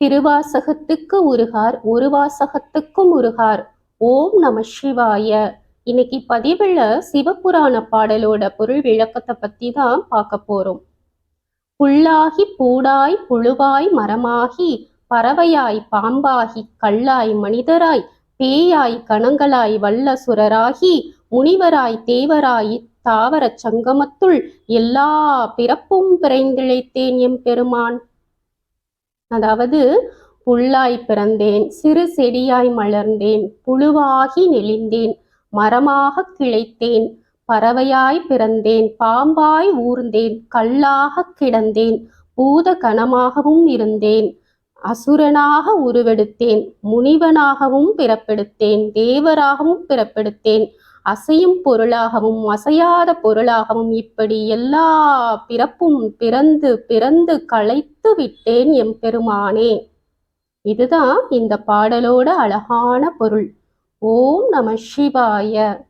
திருவாசகத்துக்கு உருகார் ஒரு வாசகத்துக்கும் உருகார். ஓம் நம சிவாய. இன்னைக்கு பதிவுல சிவபுராண பாடலோட பொருள் விளக்கத்தை பத்தி தான் பார்க்க போறோம். புல்லாகி பூடாய் புழுவாய் மரமாகி பறவையாய் பாம்பாகி கல்லாய் மனிதராய் பேயாய் கணங்களாய் வல்ல சுரராகி முனிவராய் தேவராய் தாவரச் சங்கமத்துள் எல்லா பிறப்பும் பிறந்திழைத்தேன் எம் பெருமான். அதாவது புல்லாய் பிறந்தேன் சிறு செடியாய் மலர்ந்தேன் புழுவாகி நெளிந்தேன் மரமாக கிளைத்தேன் பறவையாய் பிறந்தேன் பாம்பாய் ஊர்ந்தேன் கல்லாக கிடந்தேன் பூத கணமாகவும் இருந்தேன் அசுரனாக உருவெடுத்தேன் முனிவனாகவும் பிறப்பெடுத்தேன் தேவராகவும் பிறப்பெடுத்தேன் அசையும் பொருளாகவும் அசையாத பொருளாகவும் இப்படி எல்லா பிறப்பும் பிறந்து பிறந்து களைத்து விட்டேன் எம் பெருமானே. இதுதான் இந்த பாடலோட அழகான பொருள். ஓம் நம சிவாய.